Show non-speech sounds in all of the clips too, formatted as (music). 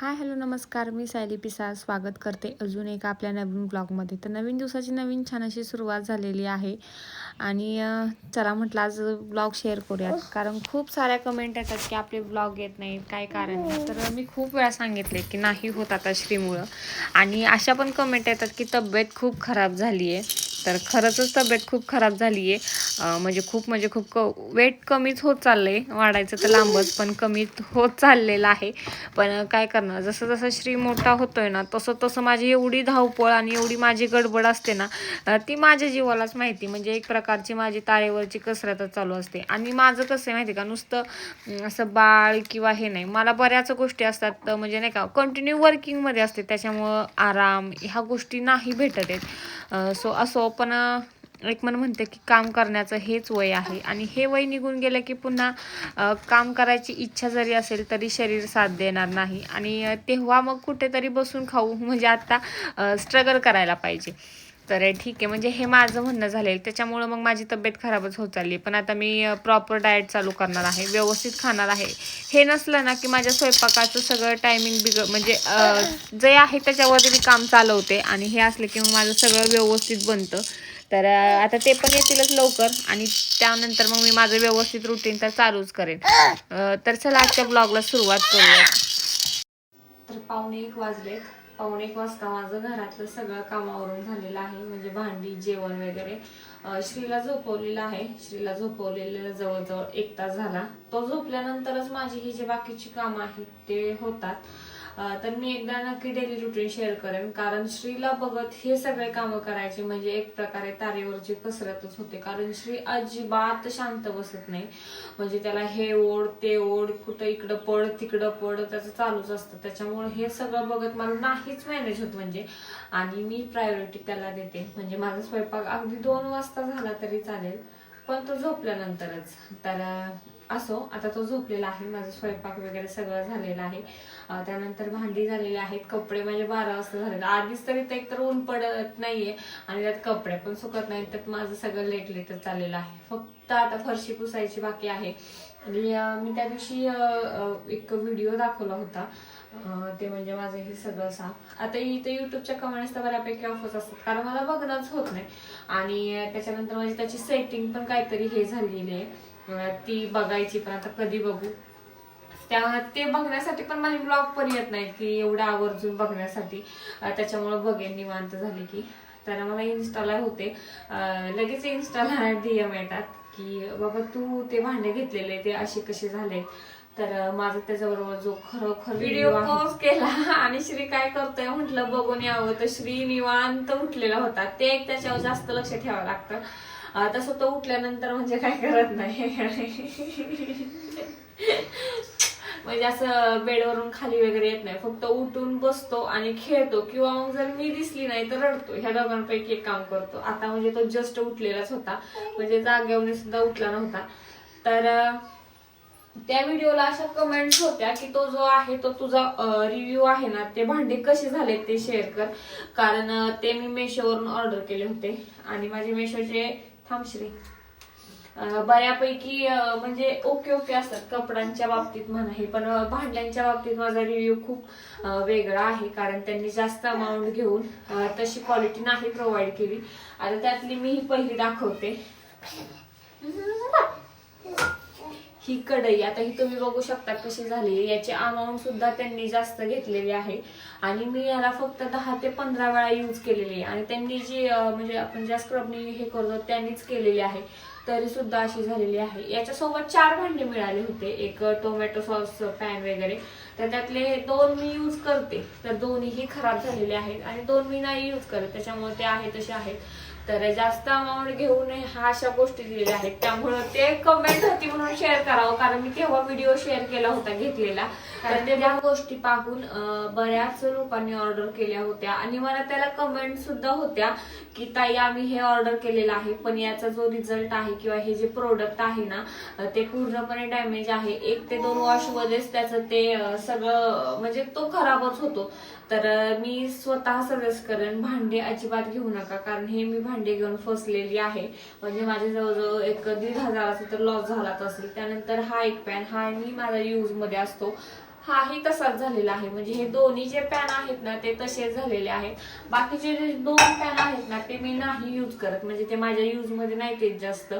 Hi hello नमस्कार. मी सायली पिसा स्वागत करते अजून एका आपल्या नवीन ब्लॉगमध्ये. तर नवीन दिवसाची नवीन छान अशी सुरुवात झालेली आहे. आणि चला म्हटलं आज ब्लॉग शेअर करूयात. कारण खूप साऱ्या कमेंट येतात की आपले ब्लॉग येत नाहीत काय कारण तर मी खूप वेळा सांगितले की नाही होत आता श्रीमुळं. आणि अशा पण कमेंट येतात की तब्येत खूप खराब झाली आहे तर खरंचच तब्येत खूप खराब झाली आहे म्हणजे खूप म्हणजे खूप क वेट कमीच होत चाललं आहे वाढायचं तर लांबच पण कमी होत चाललेलं आहे. पण काय करणार जसं जसं श्री मोठा होतोय ना तसं तसं माझी एवढी धावपळ आणि एवढी माझी गडबड असते ना ती माझ्या जीवालाच माहिती. म्हणजे एक प्रकारची माझी तारेवरची कसरतच चालू असते. आणि माझं कसं आहे माहिती का नुसतं असं बाळ किंवा हे नाही. मला बऱ्याच गोष्टी असतात तर म्हणजे नाही का कंटिन्यू वर्किंगमध्ये असते. त्याच्यामुळं आराम ह्या गोष्टी नाही भेटत आहेत. सो असो पण एक मन म्हणते की काम करण्याचं हेच वय आहे. आणि हे वय निघून गेलं की पुन्हा काम करायची इच्छा जरी असेल तरी शरीर साथ देणार नाही. आणि तेव्हा मग कुठेतरी बसून खाऊ. म्हणजे आता स्ट्रगल करायला पाहिजे. तर ठीक आहे. म्हणजे हे माझं म्हणणं झालेलं. त्याच्यामुळं मग माझी तब्येत खराबच होत चालली पण आता मी प्रॉपर डाएट चालू करणार आहे. व्यवस्थित खाणार आहे. हे नसलं ना की माझ्या स्वयंपाकाचं सगळं टायमिंग बिघ म्हणजे जे आहे त्याच्यावरती मी काम चालवते. आणि हे असलं की मग माझं सगळं व्यवस्थित बनतं. तर आता ते पण येतीलच लवकर. आणि त्यानंतर मग मी माझं व्यवस्थित रुटीन तर चालूच करेन. तर चला आजच्या ब्लॉगला सुरुवात करूया. तर पाहुणे एक वाजलेत. पाऊण एक वाजता माझं घरातलं सगळं कामावरून झालेलं आहे. म्हणजे भांडी जेवण वगैरे. श्रीला झोपवलेलं आहे. श्रीला झोपवलेलं जवळजवळ एक तास झाला. तो झोपल्यानंतरच माझी ही जी बाकीची कामं आहेत ते होतात. तर मी एकदा नक्की डेली रुटीन शेअर करेन. कारण श्रीला बघत हे सगळे कामं करायचे म्हणजे एक प्रकारे तारेवरची कसरतच होते. कारण श्री अजिबात शांत बसत नाही. म्हणजे त्याला हे ओढ ते ओढ कुठं इकडं पड तिकडं पड त्याचं चालूच असतं. त्याच्यामुळे हे सगळं बघत मला नाहीच मॅनेज होत म्हणजे. आणि मी प्रायोरिटी त्याला देते. म्हणजे माझा स्वयंपाक अगदी दोन वाजता झाला तरी चालेल. पण तो झोपल्यानंतरच. तर असो आता तो झोपलेला आहे माझा स्वयंपाक वगैरे सगळं झालेलं आहे. त्यानंतर भांडी झालेली आहेत कपडे म्हणजे बारा वाजता झालेले आधीच तरी ते एकतर ऊन पडत नाहीये आणि त्यात कपडे पण सुकत नाहीत तर माझं सगळं लेट लेटच चाललेलं आहे. फक्त आता फरशी पुसायची बाकी आहे. आणि मी त्या दिवशी एक व्हिडिओ दाखवला होता. ते म्हणजे माझं हे सगळं सांग. आता इथे युट्यूबच्या कमेंट्स तर बऱ्यापैकी ऑफर्स असतात कारण मला बघणंच होत नाही. आणि त्याच्यानंतर म्हणजे त्याची सेटिंग पण काहीतरी हे झालेली आहे. ती बघायची पण आता कधी बघू. त्या ते बघण्यासाठी पण माझे ब्लॉग पण येत नाहीत की एवढं आवर्जून बघण्यासाठी. त्याच्यामुळे बघेन निवांत झाली की. तर मला इन्स्टाला होते. लगेच इन्स्टाला डीएम येतात की बाबा तू ते भांडे घेतलेले ते असे कसे झाले तर माझा त्याच्याबरोबर जो खरोखर व्हिडिओ पॉज केला (laughs) आणि श्री काय करतोय म्हटलं बघून यावं. तर श्री निवांत उठलेला होता. ते एक त्याच्यावर जास्त लक्ष ठेवावं लागतं. आता तसं उठल्यानंतर म्हणजे काय करत नाही. म्हणजे असं बेडवरून खाली वगैरे येत नाही. फक्त उठून बसतो आणि खेळतो. किंवा मग जर मी दिसली नाही तर रडतो. ह्या दोघांपैकी एक काम करतो. आता म्हणजे तो जस्ट उठलेलाच होता. म्हणजे जागेवरून सुद्धा उठला नव्हता. तर त्या व्हिडिओला अशा कमेंट्स होत्या की तो जो आहे तो तुझा रिव्ह्यू आहे ना ते भांडे कसे झाले ते शेअर कर. कारण ते मी मेशोवरून ऑर्डर केले होते. आणि माझे मेशोचे थांबश्री बऱ्यापैकी म्हणजे ओके ओके असतात कपड्यांच्या बाबतीत म्हणा हे पण भांड्यांच्या बाबतीत माझा रिव्ह्यू खूप वेगळा आहे कारण त्यांनी जास्त अमाऊंट घेऊन तशी क्वालिटी नाही प्रोव्हाइड केली. आता त्यातली मी ही पहिली दाखवते. ही कढई आता ही तुम्ही बघू शकता कशी झाली याची अमाऊंट सुद्धा त्यांनी जास्त घेतलेली आहे. आणि मी याला फक्त दहा ते पंधरा वेळा यूज केलेली आहे. आणि त्यांनी जी म्हणजे आपण ज्या स्क्रबनी हे करतो त्यांनीच केलेली आहे. तरी सुद्धा अशी झालेली आहे. याच्यासोबत चार भांडे मिळाले होते. एक टोमॅटो सॉस पॅन वगैरे. तर त्यातले दोन मी यूज करते. तर दोन्हीही खराब झालेले आहेत. आणि दोन मी नाही यूज करत. त्याच्यामुळे ते आहे तसे आहेत. तर जास्त अमाऊंट घेऊ नये ह्या अशा गोष्टी दिलेल्या आहेत. त्यामुळं ते कमेंट होती म्हणून शेअर करावं कारण मी तेव्हा व्हिडिओ शेअर केला होता घेतलेला. कारण ते त्या गोष्टी पाहून बऱ्याच लोकांनी ऑर्डर केल्या होत्या. आणि मला त्याला कमेंट सुद्धा होत्या की ताई आम्ही हे ऑर्डर केलेलं आहे पण याचा जो रिझल्ट आहे किंवा हे जे प्रोडक्ट आहे ना ते पूर्णपणे डॅमेज आहे. एक ते दोन वॉश मध्येच त्याचं ते सगळं म्हणजे तो खराबच होतो. तर मी स्वतः सजेस्ट करेन. भांडे अजिबात घेऊ नका कारण हे मी भांडे घेऊन फसलेली आहे. म्हणजे माझे जवळजवळ एक दीड हजाराचा तर लॉस झालाच असेल. त्यानंतर हा एक पॅन हा मी माझा यूजमध्ये असतो. हाही तसाच झालेला आहे. म्हणजे हे दोन्ही जे पॅन आहेत ना ते तसेच झालेले आहेत. बाकीचे जे दोन पॅन आहेत ना ते मी नाही यूज करत. म्हणजे ते माझ्या यूजमध्ये नाही ते जास्त.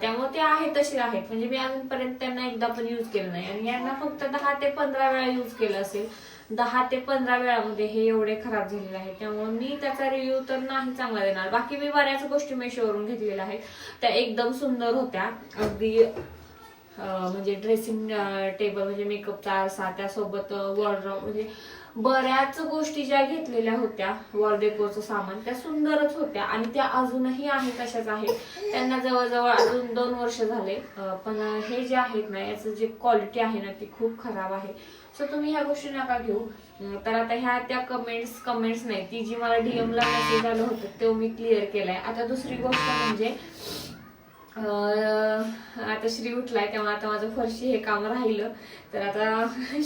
त्यामुळे ते आहे तसे आहेत. म्हणजे मी अजूनपर्यंत त्यांना एकदा पण यूज केलं नाही. आणि यांना फक्त दहा ते पंधरा वेळा यूज केलं असेल दहा ते पंधरा वेळामध्ये हे एवढे खराब झालेले आहेत. त्यामुळे मी त्याचा रिव्ह्यू तर नाही चांगला देणार. बाकी मी बऱ्याच गोष्टी मेशोवरून घेतलेल्या आहेत. त्या एकदम सुंदर होत्या. अगदी अं, म्हणजे ड्रेसिंग टेबल म्हणजे मेकअपचा आरसा त्यासोबत वॉर्ड्रॉप म्हणजे बऱ्याच गोष्टी ज्या घेतलेल्या होत्या वॉल सामान त्या सुंदरच होत्या आणि त्या अजूनही आहेत तशाच आहेत. त्यांना जवळजवळ अजून दोन वर्ष झाले. पण हे जे आहेत ना याचं जे क्वालिटी आहे ना ती खूप खराब आहे. सो तुम्ही ह्या गोष्टी नका घेऊ. तर आता ह्या त्या कमेंट्स कमेंट्स नाही ती जी मला डीएमला मेसेज आलं होतं ते मी क्लिअर केलाय. आता दुसरी गोष्ट म्हणजे आता श्री उठलाय तेव्हा आता माझं फरशी हे काम राहिलं. तर आता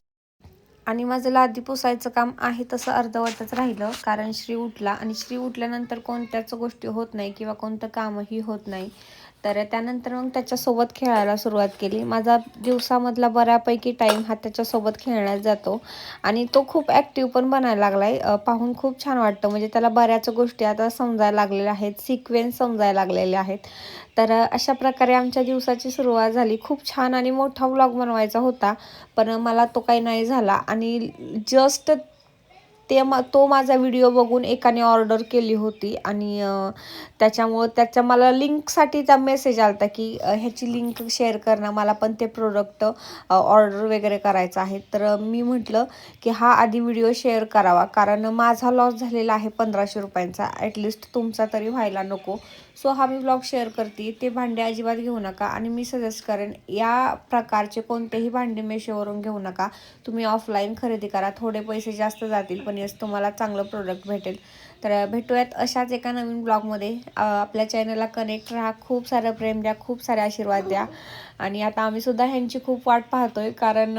आणि माझं लादी पुसायचं काम आहे तसं अर्धवटच राहिलं. कारण श्री उठला आणि श्री उठल्यानंतर कोणत्याच गोष्टी होत नाही किंवा कोणतं कामही होत नाही. तर त्यानंतर मग त्याच्यासोबत खेळायला सुरुवात केली. माझा दिवसामधला बऱ्यापैकी टाईम हा त्याच्यासोबत खेळण्यात जातो. आणि तो खूप ॲक्टिव्ह पण बनायला लागला आहे पाहून खूप छान वाटतं. म्हणजे त्याला बऱ्याच गोष्टी आता समजायला लागलेल्या आहेत. सिक्वेन्स समजायला लागलेल्या आहेत. तर अशा प्रकारे आमच्या दिवसाची सुरुवात झाली. खूप छान आणि मोठा व्लॉग बनवायचा होता. पण मला तो काही नाही झाला. आणि जस्ट ते मा तो माझा व्हिडिओ बघून एकाने ऑर्डर केली होती आणि त्याच्यामुळं त्याच्या मला लिंकसाठीचा मेसेज आला होता की ह्याची लिंक शेअर करणं मला पण ते प्रोडक्ट ऑर्डर वगैरे करायचं आहे. तर मी म्हटलं की हा आधी व्हिडिओ शेअर करावा. कारण माझा लॉस झालेला आहे पंधराशे रुपयांचा. ॲटलिस्ट तुमचा तरी व्हायला नको. सो हा मी ब्लॉग शेअर करते. ते भांडे अजिबात घेऊ नका आणि मी सजेस्ट करेन या प्रकारचे कोणतेही भांडे मेशोवरून घेऊ नका. तुम्ही ऑफलाईन खरेदी करा. थोडे पैसे जास्त जातील पण यस तुम्हाला चांगलं प्रोडक्ट भेटेल. तर भेटूयात अशाच एका नवीन ब्लॉगमध्ये आपल्या चॅनलला कनेक्ट राहा. खूप सारं प्रेम द्या खूप सारे आशीर्वाद द्या. आणि आता आम्ही सुद्धा ह्यांची खूप वाट पाहतोय कारण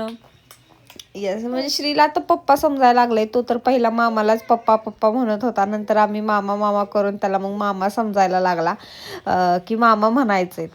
येस म्हणजे श्रीला तर पप्पा समजायला लागलाय तो तर पहिला मामालाच पप्पा पप्पा म्हणत होता. नंतर आम्ही मामा मामा करून त्याला मग मामा समजायला लागला. की मामा म्हणायचे